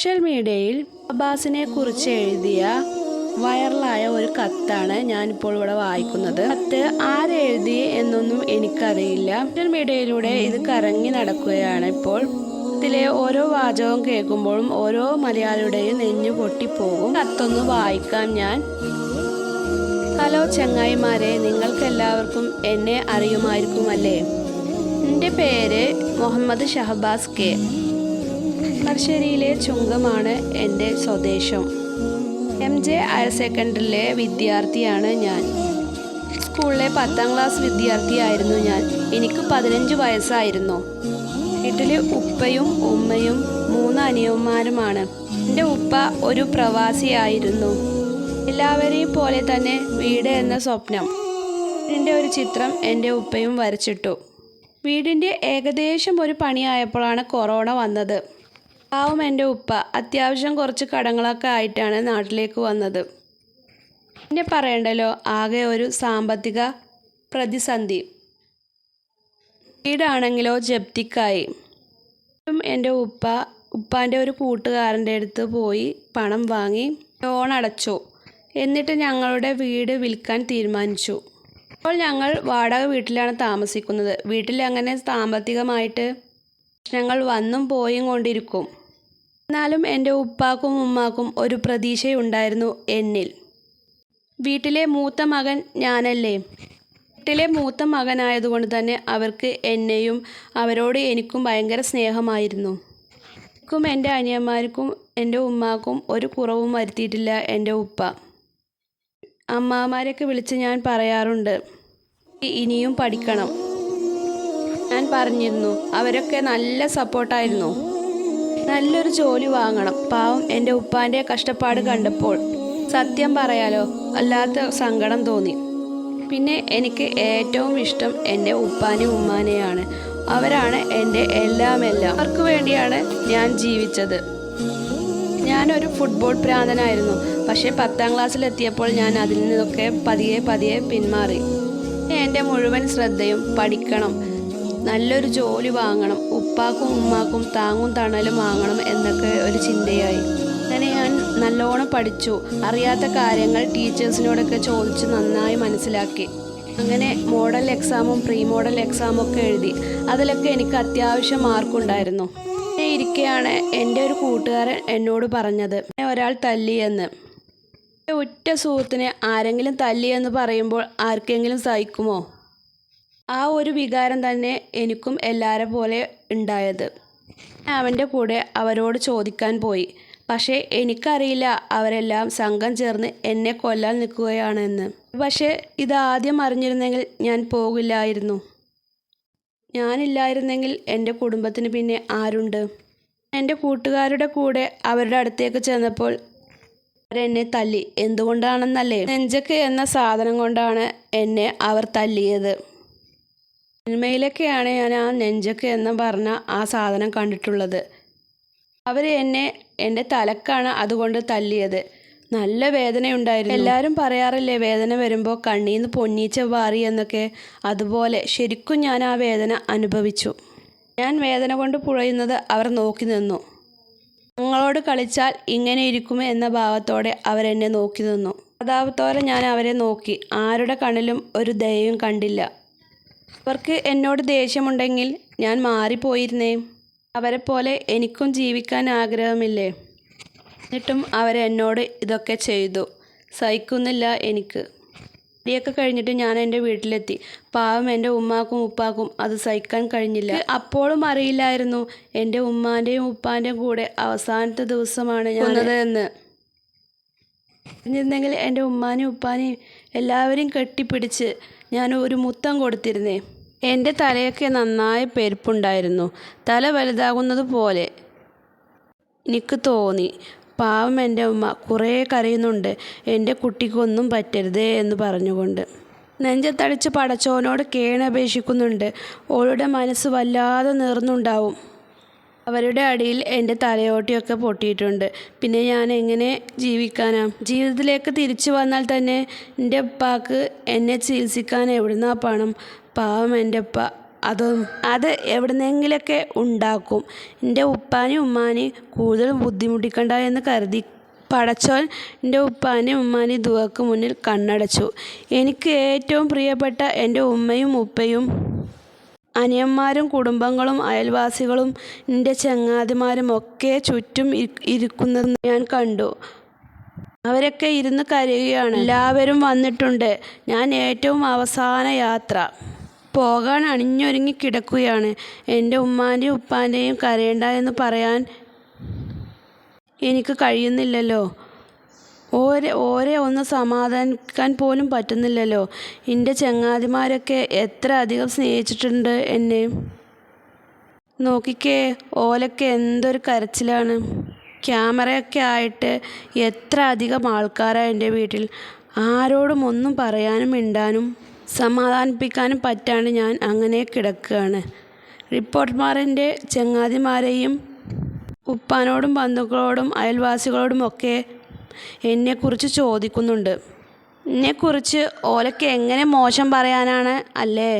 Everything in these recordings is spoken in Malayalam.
സോഷ്യൽ മീഡിയയിൽ അബ്ബാസിനെ കുറിച്ച് എഴുതിയ വൈറലായ ഒരു കത്താണ് ഞാനിപ്പോൾ ഇവിടെ വായിക്കുന്നത്. കത്ത് ആരെഴുതി എന്നൊന്നും എനിക്കറിയില്ല. സോഷ്യൽ മീഡിയയിലൂടെ ഇത് കറങ്ങി നടക്കുകയാണ് ഇപ്പോൾ. ഇതിലെ ഓരോ വാചകവും കേൾക്കുമ്പോഴും ഓരോ മലയാളിയുടെയും നെഞ്ഞു പൊട്ടിപ്പോകും. കത്തൊന്ന് വായിക്കാം ഞാൻ. ഹലോ ചങ്ങായിമാരെ നിങ്ങൾക്കെല്ലാവർക്കും എന്നെ അറിയുമായിരിക്കുമല്ലേ? എന്റെ പേര് മുഹമ്മദ് ഷഹബാസ് കെ. പറശ്ശേരിയിലെ ചുങ്കമാണ് എന്റെ സ്വദേശം. എം ജെ ഹയർ സെക്കൻഡറിയിലെ വിദ്യാർത്ഥിയാണ് ഞാൻ. സ്കൂളിലെ പത്താം ക്ലാസ് വിദ്യാർത്ഥിയായിരുന്നു ഞാൻ. എനിക്ക് പതിനഞ്ച് വയസ്സായിരുന്നു. വീട്ടിൽ ഉപ്പയും ഉമ്മയും മൂന്ന് അനിയന്മാരുമാണ്. എന്റെ ഉപ്പ ഒരു പ്രവാസിയായിരുന്നു. എല്ലാവരെയും പോലെ തന്നെ വീട് എന്ന സ്വപ്നം. എന്റെ ഒരു ചിത്രം എന്റെ ഉപ്പയും വരച്ചിട്ടു. വീടിന്റെ ഏകദേശം ഒരു പണിയായപ്പോഴാണ് കൊറോണ വന്നത്. പാവം എന്റെ ഉപ്പ. അത്യാവശ്യം കുറച്ച് കടങ്ങളൊക്കെ ആയിട്ടാണ് നാട്ടിലേക്ക് വന്നത്. പിന്നെ പറയണ്ടല്ലോ ആകെ ഒരു സാമ്പത്തിക പ്രതിസന്ധി. വീടാണെങ്കിലോ ജപ്തിക്കായി. എന്റെ ഉപ്പ ഉപ്പാന്റെ ഒരു കൂട്ടുകാരന്റെ അടുത്ത് പോയി പണം വാങ്ങി ലോൺ അടച്ചു. എന്നിട്ട് ഞങ്ങളുടെ വീട് വിൽക്കാൻ തീരുമാനിച്ചു. ഇപ്പോൾ ഞങ്ങൾ വാടക വീട്ടിലാണ് താമസിക്കുന്നത്. വീട്ടിൽ അങ്ങനെ സാമ്പത്തികമായിട്ട് പ്രശ്നങ്ങൾ വന്നും പോയും കൊണ്ടിരിക്കും. എന്നാലും എന്റെ ഉപ്പാക്കും ഉമ്മാക്കും ഒരു പ്രതീക്ഷയുണ്ടായിരുന്നു എന്നിൽ. വീട്ടിലെ മൂത്ത മകൻ ഞാനല്ലേ? വീട്ടിലെ മൂത്ത മകനായതുകൊണ്ട് തന്നെ അവർക്ക് എന്നെയും അവരോട് എനിക്കും ഭയങ്കര സ്നേഹമായിരുന്നു. എനിക്കും എന്റെ അനിയന്മാർക്കും എന്റെ ഉമ്മാക്കും ഒരു കുറവും വരുത്തിയിട്ടില്ല എന്റെ ഉപ്പ. അമ്മാമാരെയൊക്കെ വിളിച്ച് ഞാൻ പറയാറുണ്ട് ഇനിയും പഠിക്കണം. ഞാൻ പറഞ്ഞിരുന്നു അവരൊക്കെ നല്ല സപ്പോർട്ടായിരുന്നു നല്ലൊരു ജോലി വാങ്ങണം. പാവം എന്റെ ഉപ്പാന്റെ കഷ്ടപ്പാട് കണ്ടപ്പോൾ സത്യം പറയാലോ അല്ലാത്ത സങ്കടം തോന്നി. പിന്നെ എനിക്ക് ഏറ്റവും ഇഷ്ടം എന്റെ ഉപ്പാനും ഉമ്മാനെയാണ്. അവരാണ് എന്റെ എല്ലാം എല്ലാം അവർക്ക് വേണ്ടിയാണ് ഞാൻ ജീവിച്ചത്. ഞാനൊരു ഫുട്ബോൾ പ്രാന്തനായിരുന്നു. പക്ഷേ പത്താം ക്ലാസ്സിലെത്തിയപ്പോൾ ഞാൻ അതിൽ നിന്നൊക്കെ പതിയെ പതിയെ പിന്മാറി. എന്റെ മുഴുവൻ ശ്രദ്ധയും പഠിക്കണം. നല്ലൊരു ജോലി വാങ്ങണം. ഉപ്പാക്കും ഉമ്മാക്കും താങ്ങും തണലും വാങ്ങണം എന്നൊക്കെ ഒരു ചിന്തയായി. അങ്ങനെ ഞാൻ നല്ലോണം പഠിച്ചു. അറിയാത്ത കാര്യങ്ങൾ ടീച്ചേഴ്സിനോടൊക്കെ ചോദിച്ച് നന്നായി മനസ്സിലാക്കി. അങ്ങനെ മോഡൽ എക്സാമും പ്രീ മോഡൽ എക്സാമും ഒക്കെ എഴുതി. അതിലൊക്കെ എനിക്ക് അത്യാവശ്യം മാർക്കുണ്ടായിരുന്നു. ഇരിക്കെയാണ് എന്റെ ഒരു കൂട്ടുകാരൻ എന്നോട് പറഞ്ഞത്. "എന്നെ ഒരാൾ തല്ലിയെന്ന്. ഒറ്റ സുഹൃത്തിനെ ആരെങ്കിലും തല്ലിയെന്ന് പറയുമ്പോൾ ആർക്കെങ്കിലും സഹിക്കുമോ? ആ ഒരു വികാരം തന്നെ എനിക്കും എല്ലാവരെ പോലെ ഉണ്ടായത്. അവന്റെ കൂടെ അവരോട് ചോദിക്കാൻ പോയി. പക്ഷേ എനിക്കറിയില്ല അവരെല്ലാം സംഘം ചേർന്ന് എന്നെ കൊല്ലാൻ നിൽക്കുകയാണെന്ന്. പക്ഷേ ഇത് ആദ്യം അറിഞ്ഞിരുന്നെങ്കിൽ ഞാൻ പോകില്ലായിരുന്നു. ഞാനില്ലായിരുന്നെങ്കിൽ എന്റെ കുടുംബത്തിന് പിന്നെ ആരുണ്ട്? എന്റെ കൂട്ടുകാരുടെ കൂടെ അവരുടെ അടുത്തേക്ക് ചെന്നപ്പോൾ അവരെന്നെ തല്ലി. എന്തുകൊണ്ടാണെന്നല്ലേ? നെഞ്ചക്ക് എന്ന സാധനം കൊണ്ടാണ് എന്നെ അവർ തല്ലിയത്. സിനിമയിലൊക്കെയാണ് ഞാൻ ആ നെഞ്ചക്ക് എന്ന് പറഞ്ഞ ആ സാധനം കണ്ടിട്ടുള്ളത്. അവർ എന്നെ എന്റെ തലക്കാണ് അതുകൊണ്ട് തല്ലിയത്. നല്ല വേദനയുണ്ടായിരുന്നു. എല്ലാവരും പറയാറില്ലേ വേദന വരുമ്പോൾ കണ്ണീന്ന് പൊന്നീച്ച വാറി എന്നൊക്കെ. അതുപോലെ ശരിക്കും ഞാൻ ആ വേദന അനുഭവിച്ചു. ഞാൻ വേദന കൊണ്ട് പുഴയുന്നത് അവർ നോക്കി നിന്നു. ഞങ്ങളോട് കളിച്ചാൽ ഇങ്ങനെ ഇരിക്കും എന്ന ഭാവത്തോടെ അവരെന്നെ നോക്കി നിന്നു. പ്രതാപത്തോടെ ഞാൻ അവരെ നോക്കി. ആരുടെ കണ്ണിലും ഒരു ദയയും കണ്ടില്ല. അവർക്ക് എന്നോട് ദേഷ്യമുണ്ടെങ്കിൽ ഞാൻ മാറിപ്പോയിരുന്നേ. അവരെ പോലെ എനിക്കും ജീവിക്കാൻ ആഗ്രഹമില്ലേ? എന്നിട്ടും അവരെന്നോട് ഇതൊക്കെ ചെയ്തു. സഹിക്കുന്നില്ല എനിക്ക്. ഇടിയൊക്കെ കഴിഞ്ഞിട്ട് ഞാൻ എന്റെ വീട്ടിലെത്തി. പാവം എന്റെ ഉമ്മാക്കും ഉപ്പാക്കും അത് സഹിക്കാൻ കഴിഞ്ഞില്ല. അപ്പോഴും അറിയില്ലായിരുന്നു. എന്റെ ഉമ്മാന്റെയും ഉപ്പാന്റെയും കൂടെ അവസാനത്തെ ദിവസമാണ് ഞാൻ എന്ന് പറഞ്ഞിരുന്നെങ്കിൽ എന്റെ ഉമ്മാനെയും ഉപ്പാനെയും എല്ലാവരെയും കെട്ടിപ്പിടിച്ച് ഞാൻ ഒരു മുത്തം കൊടുത്തിരുന്നേ. എന്റെ തലയൊക്കെ നന്നായി പെരുപ്പുണ്ടായിരുന്നു. തല വലുതാകുന്നത് പോലെ എനിക്ക് തോന്നി. പാവം എന്റെ ഉമ്മ കുറേ കരയുന്നുണ്ട്. എന്റെ കുട്ടിക്കൊന്നും പറ്റരുതേ എന്ന് പറഞ്ഞുകൊണ്ട്. നെഞ്ചത്തടിച്ച് പടച്ചോനോട് കേണപേക്ഷിക്കുന്നുണ്ട്. ഓളുടെ മനസ്സ് വല്ലാതെ നേർന്നുണ്ടാവും അവരുടെ അടിയിൽ എന്റെ തലയോട്ടിയൊക്കെ പൊട്ടിയിട്ടുണ്ട്. പിന്നെ ഞാൻ എങ്ങനെ ജീവിക്കാനാണ് ജീവിതത്തിലേക്ക് തിരിച്ചു വന്നാൽ തന്നെ എന്റെ ഉപ്പാക്ക് എന്നെ ചികിത്സിക്കാൻ എവിടുന്നാ പണം? പാവം എന്റെ ഉപ്പ. അതും അത് എവിടുന്നെങ്കിലൊക്കെ ഉണ്ടാക്കും. എന്റെ ഉപ്പാനും ഉമ്മാനെയും കൂടുതൽ ബുദ്ധിമുട്ടിക്കണ്ട എന്ന് കരുതി പടച്ചോൻ എന്റെ ഉപ്പാനെയും ഉമ്മാനെയും ദുവക്ക് മുന്നിൽ കണ്ണടച്ചു. എനിക്ക് ഏറ്റവും പ്രിയപ്പെട്ട എന്റെ ഉമ്മയും ഉപ്പയും അനിയന്മാരും കുടുംബങ്ങളും അയൽവാസികളും എന്റെ ചങ്ങാതിമാരും ഒക്കെ ചുറ്റും ഇരി- ഇരിക്കുന്നത് ഞാൻ കണ്ടു. അവരൊക്കെ ഇരുന്ന് കരയുകയാണ്. എല്ലാവരും വന്നിട്ടുണ്ട്. ഞാൻ ഏറ്റവും അവസാന യാത്ര. പോകാൻ അണിഞ്ഞൊരുങ്ങി കിടക്കുകയാണ്. എന്റെ ഉമ്മാന്റെയും ഉപ്പാന്റെയും കരയണ്ട എന്ന് പറയാൻ എനിക്ക് കഴിയുന്നില്ലല്ലോ. ഓരെ ഓരെ ഒന്ന് സമാധാനിക്കാൻ പോലും പറ്റുന്നില്ലല്ലോ. എന്റെ ചങ്ങാതിമാരൊക്കെ എത്ര അധികം സ്നേഹിച്ചിട്ടുണ്ട് എന്നെ. നോക്കിക്കേ ഓലൊക്കെ എന്തൊരു കരച്ചിലാണ്. ക്യാമറയൊക്കെ ആയിട്ട് എത്ര അധികം ആൾക്കാരാണ് എന്റെ വീട്ടിൽ. ആരോടും ഒന്നും പറയാനും മിണ്ടാനും സമാധാനിപ്പിക്കാനും പറ്റാണ്ട് ഞാൻ അങ്ങനെ കിടക്കുകയാണ്. റിപ്പോർട്ടർമാരെന്റെ ചങ്ങാതിമാരെയും ഉപ്പാനോടും ബന്ധുക്കളോടും അയൽവാസികളോടും ഒക്കെ എന്നെക്കുറിച്ച് ചോദിക്കുന്നുണ്ട്. എന്നെക്കുറിച്ച് ഓലക്ക് എങ്ങനെ മോശം പറയാനാണ് അല്ലേ?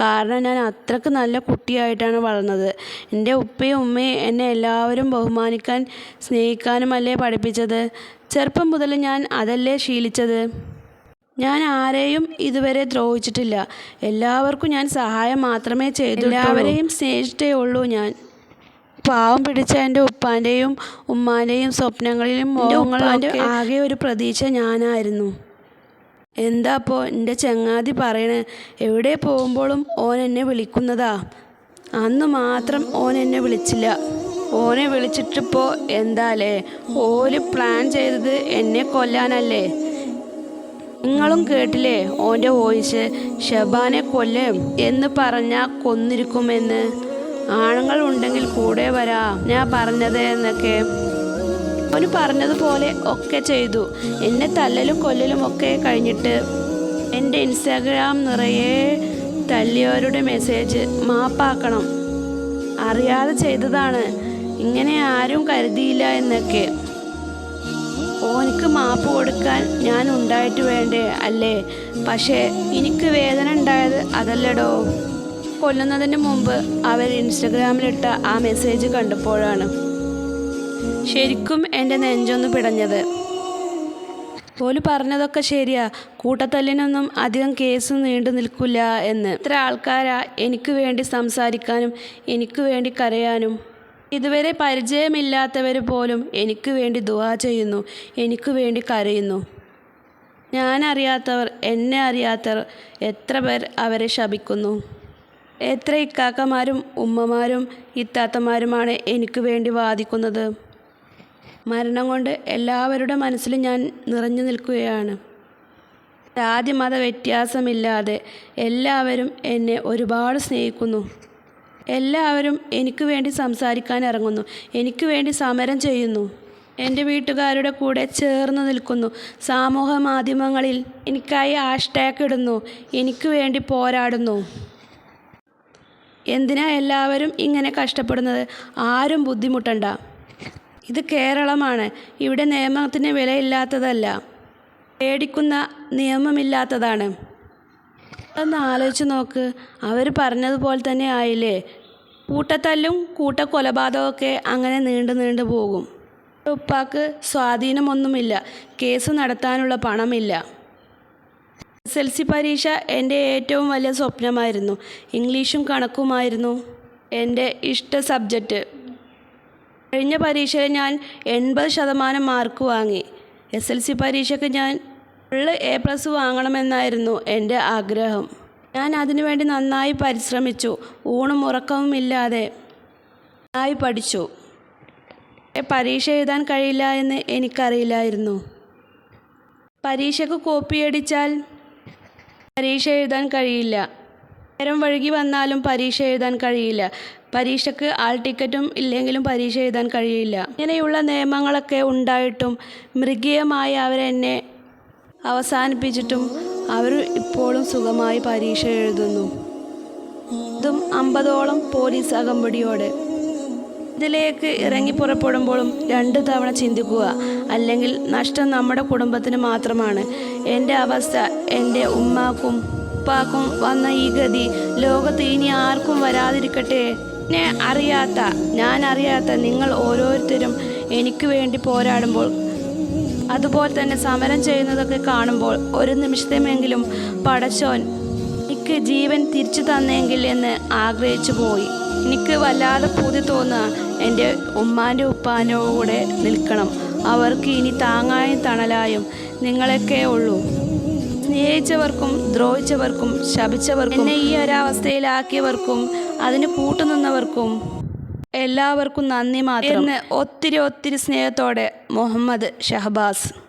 കാരണം ഞാൻ അത്രയ്ക്ക് നല്ല കുട്ടിയായിട്ടാണ് വളർന്നത്. എന്റെ ഉപ്പയും ഉമ്മയും എന്നെ എല്ലാവരും ബഹുമാനിക്കാൻ സ്നേഹിക്കാനും അല്ലേ പഠിപ്പിച്ചത്? ചെറുപ്പം മുതൽ ഞാൻ അതല്ലേ ശീലിച്ചത്? ഞാൻ ആരെയും ഇതുവരെ ദ്രോഹിച്ചിട്ടില്ല. എല്ലാവർക്കും ഞാൻ സഹായം മാത്രമേ ചെയ്തു എല്ലാവരെയും സ്നേഹിച്ചിട്ടേ ഉള്ളൂ ഞാൻ. പാവം പിടിച്ച എന്റെ ഉപ്പാന്റെയും ഉമ്മാന്റെയും സ്വപ്നങ്ങളിലും മോഹങ്ങളിലും ആകെ ഒരു പ്രതീക്ഷ ഞാനായിരുന്നു. എന്താ അപ്പോൾ എന്റെ ചങ്ങാതി പറയണേ എവിടെ പോകുമ്പോഴും ഓൻ എന്നെ വിളിക്കുന്നതാ? അന്ന് മാത്രം ഓൻ എന്നെ വിളിച്ചില്ല. ഓനെ വിളിച്ചിട്ടിപ്പോൾ എന്താലേ ഓര് പ്ലാൻ ചെയ്തത് എന്നെ കൊല്ലാനല്ലേ? നിങ്ങളും കേട്ടില്ലേ ഓന്റെ വോയിസ് ഷബാനെ കൊല്ലും എന്ന് പറഞ്ഞാൽ കൊന്നിരിക്കുമെന്ന്? ആണുങ്ങൾ ഉണ്ടെങ്കിൽ കൂടെ വരാ. ഞാൻ പറഞ്ഞത് എന്നൊക്കെ. അവന് പറഞ്ഞതുപോലെ ഒക്കെ ചെയ്തു. എന്നെ തല്ലലും കൊല്ലലും ഒക്കെ കഴിഞ്ഞിട്ട് എന്റെ ഇൻസ്റ്റാഗ്രാം നിറയെ തല്ലിയവരുടെ മെസ്സേജ് മാപ്പാക്കണം. അറിയാതെ ചെയ്തതാണ്. ഇങ്ങനെ ആരും കരുതിയില്ല എന്നൊക്കെ. ഓനിക്ക് മാപ്പ് കൊടുക്കാൻ ഞാൻ ഉണ്ടായിട്ട് വേണ്ടേ? അല്ലേ? പക്ഷേ എനിക്ക് വേദന ഉണ്ടായത് അതല്ലടോ. കൊല്ലുന്നതിന് മുമ്പ് അവർ ഇൻസ്റ്റഗ്രാമിലിട്ട ആ മെസ്സേജ് കണ്ടപ്പോഴാണ്. ശരിക്കും എന്റെ നെഞ്ചൊന്ന് പിടഞ്ഞത്. പോലും പറഞ്ഞതൊക്കെ ശരിയാ. കൂട്ടത്തല്ലിനൊന്നും അധികം കേസ് നീണ്ടു നിൽക്കില്ല എന്ന്. ഇത്ര ആൾക്കാരാ എനിക്ക് വേണ്ടി സംസാരിക്കാനും എനിക്ക് വേണ്ടി കരയാനും. ഇതുവരെ പരിചയമില്ലാത്തവർ പോലും എനിക്ക് വേണ്ടി ദുവാ ചെയ്യുന്നു എനിക്ക് വേണ്ടി കരയുന്നു. ഞാനറിയാത്തവർ എന്നെ അറിയാത്തവർ എത്ര പേർ അവരെ ശപിക്കുന്നു. എത്ര ഇക്കാക്കമാരും ഉമ്മമാരും ഇത്താത്തമാരുമാണ് എനിക്ക് വേണ്ടി വാദിക്കുന്നത്. മരണം കൊണ്ട് എല്ലാവരുടെ മനസ്സിലും ഞാൻ നിറഞ്ഞു നിൽക്കുകയാണ്. ജാതി മത വ്യത്യാസമില്ലാതെ എല്ലാവരും എന്നെ ഒരുപാട് സ്നേഹിക്കുന്നു. എല്ലാവരും എനിക്ക് വേണ്ടി സംസാരിക്കാൻ ഇറങ്ങുന്നു. എനിക്ക് വേണ്ടി സമരം ചെയ്യുന്നു. എന്റെ വീട്ടുകാരുടെ കൂടെ ചേർന്ന് നിൽക്കുന്നു. സാമൂഹ മാധ്യമങ്ങളിൽ എനിക്കായി ഹാഷ്ടാഗ് ഇടുന്നു. എനിക്ക് വേണ്ടി പോരാടുന്നു. എന്തിനാ എല്ലാവരും ഇങ്ങനെ കഷ്ടപ്പെടുന്നത്? ആരും ബുദ്ധിമുട്ടണ്ട. ഇത് കേരളമാണ്. ഇവിടെ നിയമത്തിന് വിലയില്ലാത്തതല്ല. പേടിക്കുന്ന നിയമമില്ലാത്തതാണ്. ഒന്ന് ആലോചിച്ച് നോക്ക്. അവർ പറഞ്ഞതുപോലെ തന്നെ ആയില്ലേ? കൂട്ടത്തല്ലും കൂട്ടക്കൊലപാതകമൊക്കെ അങ്ങനെ നീണ്ടു നീണ്ടു പോകും. ഉപ്പാക്ക് സ്വാധീനമൊന്നുമില്ല. കേസ് നടത്താനുള്ള പണമില്ല. എസ് എൽ സി പരീക്ഷ എന്റെ ഏറ്റവും വലിയ സ്വപ്നമായിരുന്നു. ഇംഗ്ലീഷും കണക്കുമായിരുന്നു എന്റെ ഇഷ്ട സബ്ജക്റ്റ് കഴിഞ്ഞ പരീക്ഷയിൽ ഞാൻ എൺപത് ശതമാനം മാർക്ക് വാങ്ങി. എസ് എൽ സി പരീക്ഷയ്ക്ക് ഞാൻ ഫുള്ള് എ പ്ലസ് വാങ്ങണമെന്നായിരുന്നു എന്റെ ആഗ്രഹം. ഞാൻ അതിനുവേണ്ടി നന്നായി പരിശ്രമിച്ചു. ഊണും ഉറക്കവും ഇല്ലാതെ നന്നായി പഠിച്ചു. പരീക്ഷ എഴുതാൻ കഴിയില്ല എന്ന് എനിക്കറിയില്ലായിരുന്നു. പരീക്ഷയ്ക്ക് കോപ്പിയടിച്ചാൽ പരീക്ഷ എഴുതാൻ കഴിയില്ല. നേരം വഴുകി വന്നാലും പരീക്ഷ എഴുതാൻ കഴിയില്ല. പരീക്ഷയ്ക്ക് ആൾ ടിക്കറ്റും ഇല്ലെങ്കിലും പരീക്ഷ എഴുതാൻ കഴിയില്ല. ഇങ്ങനെയുള്ള നിയമങ്ങളൊക്കെ ഉണ്ടായിട്ടും മൃഗീയമായി അവരെന്നെ അവസാനിപ്പിച്ചിട്ടും അവർ ഇപ്പോഴും സുഖമായി പരീക്ഷ എഴുതുന്നു. ഇതും അമ്പതോളം പോലീസ് അകമ്പടിയോടെ. ഇതിലേക്ക് ഇറങ്ങി പുറപ്പെടുമ്പോഴും രണ്ട് തവണ ചിന്തിക്കുക. അല്ലെങ്കിൽ നഷ്ടം നമ്മുടെ കുടുംബത്തിന് മാത്രമാണ്. എന്റെ അവസ്ഥ എന്റെ ഉമ്മാക്കും ഉപ്പാക്കും വന്ന ഈ ഗതി ലോകത്ത് ഇനി ആർക്കും വരാതിരിക്കട്ടെ? എന്നെ അറിയാത്ത ഞാൻ അറിയാത്ത നിങ്ങൾ ഓരോരുത്തരും എനിക്ക് വേണ്ടി പോരാടുമ്പോൾ അതുപോലെ തന്നെ സമരം ചെയ്യുന്നതൊക്കെ കാണുമ്പോൾ ഒരു നിമിഷത്തെമെങ്കിലും പടച്ചോൻ എനിക്ക് ജീവൻ തിരിച്ചു തന്നെങ്കിൽ എന്ന് ആഗ്രഹിച്ചു പോയി. എനിക്ക് വല്ലാതെ പൂതി തോന്നുക. എന്റെ ഉമ്മാന്റെ ഉപ്പാന്റെ കൂടെ നിൽക്കണം. അവർക്ക് ഇനി താങ്ങായും തണലായും നിങ്ങളൊക്കെ ഉള്ളൂ. സ്നേഹിച്ചവർക്കും ദ്രോഹിച്ചവർക്കും ശപിച്ചവർക്കും എന്നെ ഈ ഒരവസ്ഥയിലാക്കിയവർക്കും അതിന് കൂട്ടുനിന്നവർക്കും എല്ലാവർക്കും നന്ദി മാത്രം. എന്ന് ഒത്തിരി ഒത്തിരി സ്നേഹത്തോടെ മുഹമ്മദ് ഷഹബാസ്.